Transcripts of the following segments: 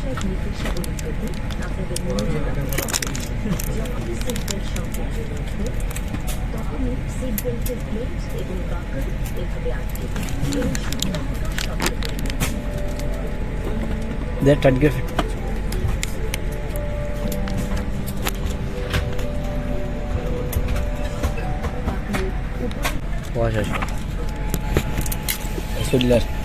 ব্যবসায়িক নীতির সাধনের প্রতি আপনাদের মনোযোগ যখন সিটবেল্ট সংযুক্ত রাখবে তখনই সিটবেল্টের প্লেট এবং বাকার এভাবে আটকে এবং সুবিধামতো শব্দ That had given. Vay aşkına. Teşekkürler.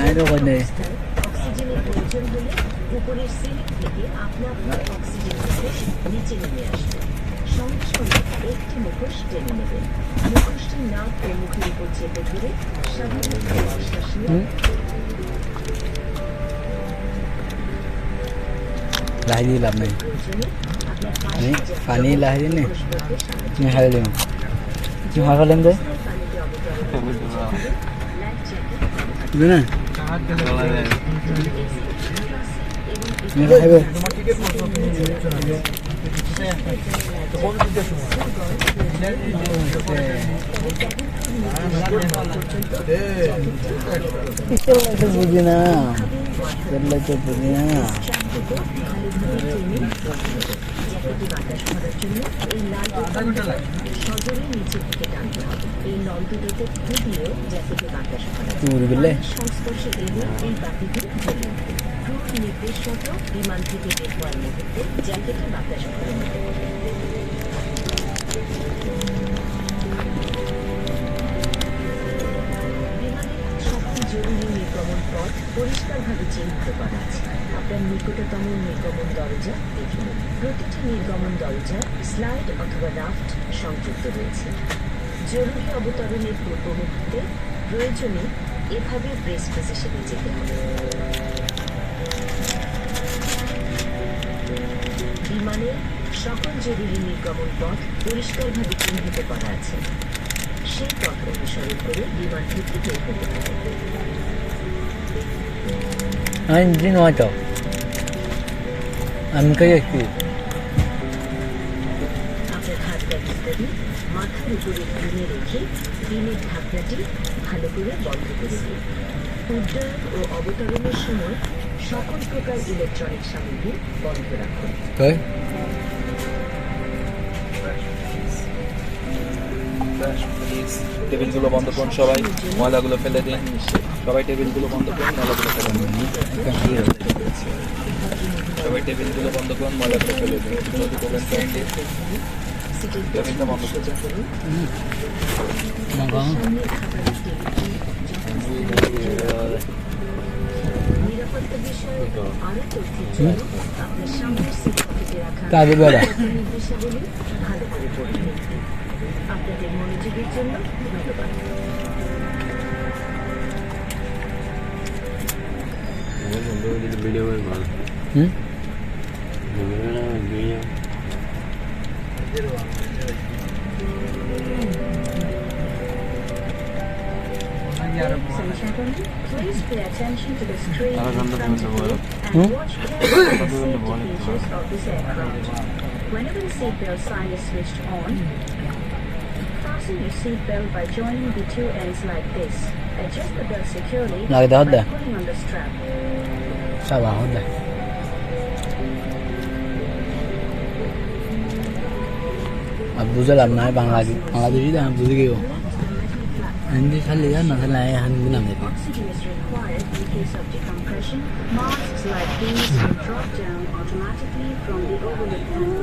আইনও করে অক্সিজেনের প্রয়োজন হলে উপরের সিলিং থেকে আপনা আপনি নিচে নেমে আসবে মুখোশ লাহি লাভ নেই। আমি পানি লাহি নে? তুমি দিম। তুমি হার ফেলেন দে পানিতে অবতরণ লাইফ জ্যাকেট দিবে না? তুমি বুঝি না তো বুঝি না সংস্পর্শে এলে এই বাতিটি জ্বলে নির্দেশ মতো বিমান থেকে বের হওয়ার মুহূর্তে জ্যাকেটে বাতাস ভরে জরুরি নির্গমন পথ পরিষ্কারভাবে চিহ্নিত করা আছে। আপনার নিকটতম নির্গমন দরজা দেখুন। প্রতিটি নির্গমন দরজা স্লাইড অথবা রাফট সংযুক্ত রয়েছে। জরুরি অবতরণের পূর্ব মুহূর্তে প্রয়োজনে এভাবে ব্রেস পজিশনে যেতে হবে। সকল জরুরি নির্গমন পথ পরিষ্কারভাবে চিহ্নিত করা আছে। সেই পথ অনুসরণ করে বিমান থেকে হতে হবে। আমি কাই একটু আপনার হাত ইত্যাদি মাথার উপরে ঘুরিয়ে রেখে দিনের ঢাকনাটি ভালো করে বন্ধ করে দিন। উড্ডয়ন ও অবতরণের সময় সকল প্রকার ইলেকট্রনিক সামগ্রী বন্ধ রাখুন। টেবিলগুলো বন্ধ করুন সবাই ময়লাগুলো ফেলে দিন। সবাই টেবিলগুলো বন্ধ করুন ময়লাগুলো ফেলে দিন। সবাই টেবিলগুলো বন্ধ করুন ময়লাগুলো ফেলে দিন। টেবিলটা বন্ধ করুন। করুন মাগা আপনাদের মনোযোগের জন্য ধন্যবাদ হুম Ladies and gentlemen, please pay attention to the screen in front of you Hmm? and watch carefully the safety features of this aircraft. Whenever the seatbelt sign is switched on, fasten your seatbelt by joining the two ends like this. Adjust the belt securely by pulling on the strap. Sawa hodda. বুঝলাম না বাংলাদেশ বাংলাদেশি দাম বুঝে গেও হিন্দি খালি জান না তাহলে আমি হিন্দি নাম দেবো Masks like these drop down automatically from the overhead